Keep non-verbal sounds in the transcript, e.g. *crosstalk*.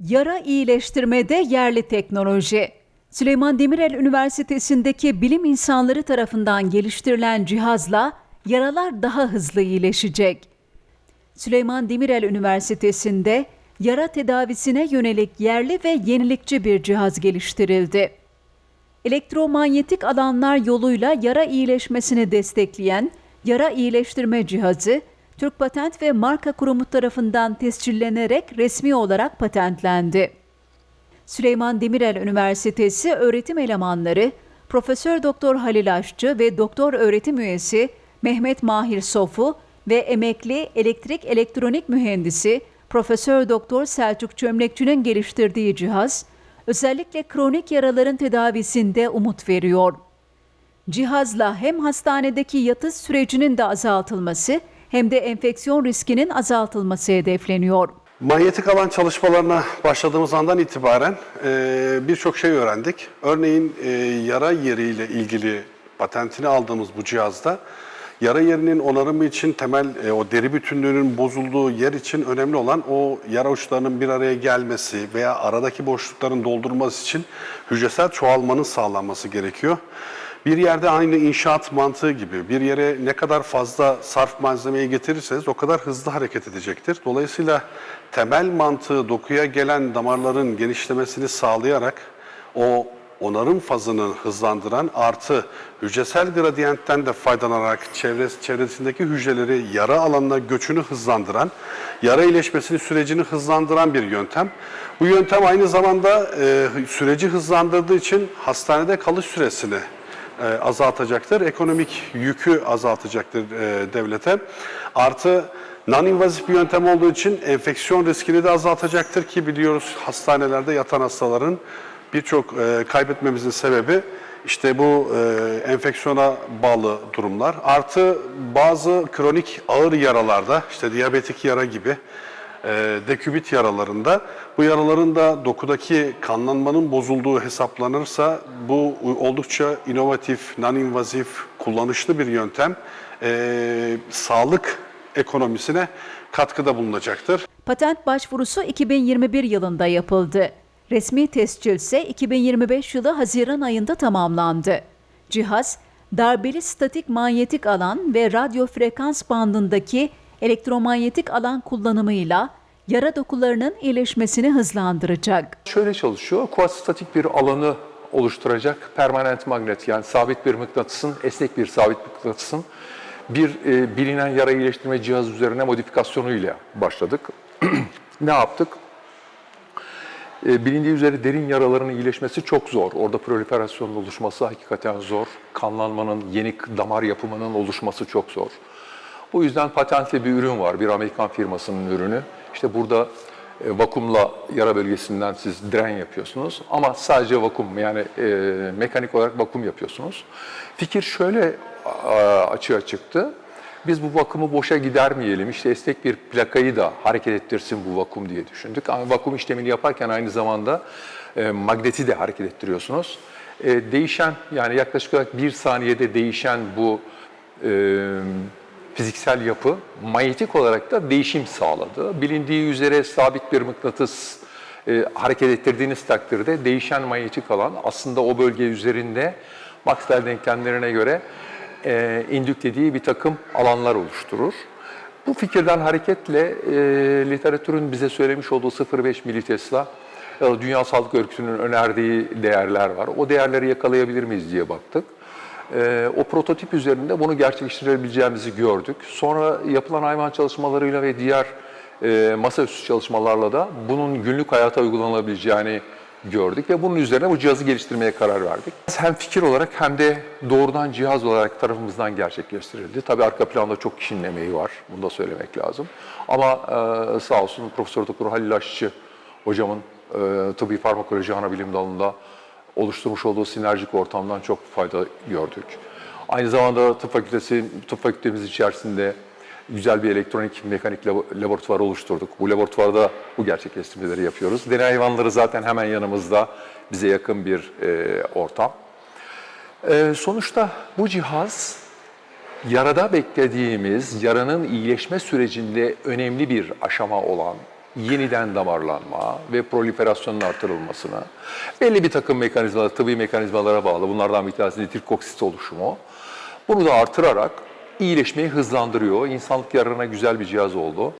Yara iyileştirmede yerli teknoloji. Süleyman Demirel Üniversitesi'ndeki bilim insanları tarafından geliştirilen cihazla yaralar daha hızlı iyileşecek. Süleyman Demirel Üniversitesi'nde yara tedavisine yönelik yerli ve yenilikçi bir cihaz geliştirildi. Elektromanyetik alanlar yoluyla yara iyileşmesini destekleyen yara iyileştirme cihazı, Türk Patent ve Marka Kurumu tarafından tescillenerek resmi olarak patentlendi. Süleyman Demirel Üniversitesi öğretim elemanları Profesör Doktor Halil Aşçı ve Doktor öğretim üyesi Mehmet Mahir Sofu ve emekli elektrik elektronik mühendisi Profesör Doktor Selçuk Çömlekçi'nin geliştirdiği cihaz özellikle kronik yaraların tedavisinde umut veriyor. Cihazla hem hastanedeki yatış sürecinin de azaltılması hem de enfeksiyon riskinin azaltılması hedefleniyor. Manyetik alan çalışmalarına başladığımız andan itibaren e, birçok şey öğrendik. Örneğin e, yara yeriyle ilgili patentini aldığımız bu cihazda yara yerinin onarımı için temel e, o deri bütünlüğünün bozulduğu yer için önemli olan o yara uçlarının bir araya gelmesi veya aradaki boşlukların doldurulması için hücresel çoğalmanın sağlanması gerekiyor. Bir yerde aynı inşaat mantığı gibi bir yere ne kadar fazla sarf malzemeyi getirirseniz o kadar hızlı hareket edecektir. Dolayısıyla temel mantığı dokuya gelen damarların genişlemesini sağlayarak o onarım fazını hızlandıran artı hücresel gradiyentten de faydalanarak çevres, çevresindeki hücreleri yara alanına göçünü hızlandıran, yara iyileşmesini sürecini hızlandıran bir yöntem. Bu yöntem aynı zamanda e, süreci hızlandırdığı için hastanede kalış süresini azaltacaktır. Ekonomik yükü azaltacaktır e, devlete. Artı non-invazif bir yöntem olduğu için enfeksiyon riskini de azaltacaktır ki biliyoruz hastanelerde yatan hastaların birçok e, kaybetmemizin sebebi işte bu e, enfeksiyona bağlı durumlar. Artı bazı kronik ağır yaralarda işte diyabetik yara gibi e, dekübit yaralarında bu yaraların da dokudaki kanlanmanın bozulduğu hesaplanırsa bu oldukça inovatif, non-invazif, kullanışlı bir yöntem e, sağlık ekonomisine katkıda bulunacaktır. Patent başvurusu 2021 yılında yapıldı. Resmi tescil ise 2025 yılı Haziran ayında tamamlandı. Cihaz, darbeli statik manyetik alan ve radyo frekans bandındaki elektromanyetik alan kullanımıyla yara dokularının iyileşmesini hızlandıracak. Şöyle çalışıyor, kuastatik bir alanı oluşturacak permanent magnet yani sabit bir mıknatısın, esnek bir sabit mıknatısın bir e, bilinen yara iyileştirme cihazı üzerine modifikasyonuyla başladık. *clears throat* ne yaptık? E, bilindiği üzere derin yaraların iyileşmesi çok zor. Orada proliferasyonun oluşması hakikaten zor. Kanlanmanın, yeni damar yapımının oluşması çok zor. Bu yüzden patentli bir ürün var, bir Amerikan firmasının ürünü. İşte burada e, vakumla yara bölgesinden siz dren yapıyorsunuz ama sadece vakum yani e, mekanik olarak vakum yapıyorsunuz. Fikir şöyle a, açığa çıktı. Biz bu vakumu boşa gidermeyelim. İşte esnek bir plakayı da hareket ettirsin bu vakum diye düşündük. Ama vakum işlemini yaparken aynı zamanda e, magneti de hareket ettiriyorsunuz. E, değişen yani yaklaşık olarak bir saniyede değişen bu e, fiziksel yapı manyetik olarak da değişim sağladı. Bilindiği üzere sabit bir mıknatıs e, hareket ettirdiğiniz takdirde değişen manyetik alan aslında o bölge üzerinde Maxwell denklemlerine göre e, indük dediği bir takım alanlar oluşturur. Bu fikirden hareketle e, literatürün bize söylemiş olduğu 0,5 militesla da Dünya Sağlık Örgütü'nün önerdiği değerler var. O değerleri yakalayabilir miyiz diye baktık. E, o prototip üzerinde bunu gerçekleştirebileceğimizi gördük. Sonra yapılan hayvan çalışmalarıyla ve diğer e, masaüstü çalışmalarla da bunun günlük hayata uygulanabileceğini gördük ve bunun üzerine bu cihazı geliştirmeye karar verdik. Hem fikir olarak hem de doğrudan cihaz olarak tarafımızdan gerçekleştirildi. Tabii arka planda çok kişinin emeği var, bunu da söylemek lazım. Ama e, sağ olsun Profesör Doktor Halil Aşçı hocamın e, tıbbi farmakoloji ana bilim dalında oluşturmuş olduğu sinerjik ortamdan çok fayda gördük. Aynı zamanda tıp fakültesi, tıp fakültemiz içerisinde güzel bir elektronik mekanik laboratuvar oluşturduk. Bu laboratuvarda bu gerçekleştirmeleri yapıyoruz. Deney hayvanları zaten hemen yanımızda, bize yakın bir e, ortam. E, sonuçta bu cihaz yarada beklediğimiz, yaranın iyileşme sürecinde önemli bir aşama olan yeniden damarlanma ve proliferasyonun artırılmasına, belli bir takım mekanizmalar, tıbbi mekanizmalara bağlı, bunlardan bir tanesi nitrik oksit oluşumu, bunu da artırarak iyileşmeyi hızlandırıyor. İnsanlık yararına güzel bir cihaz oldu.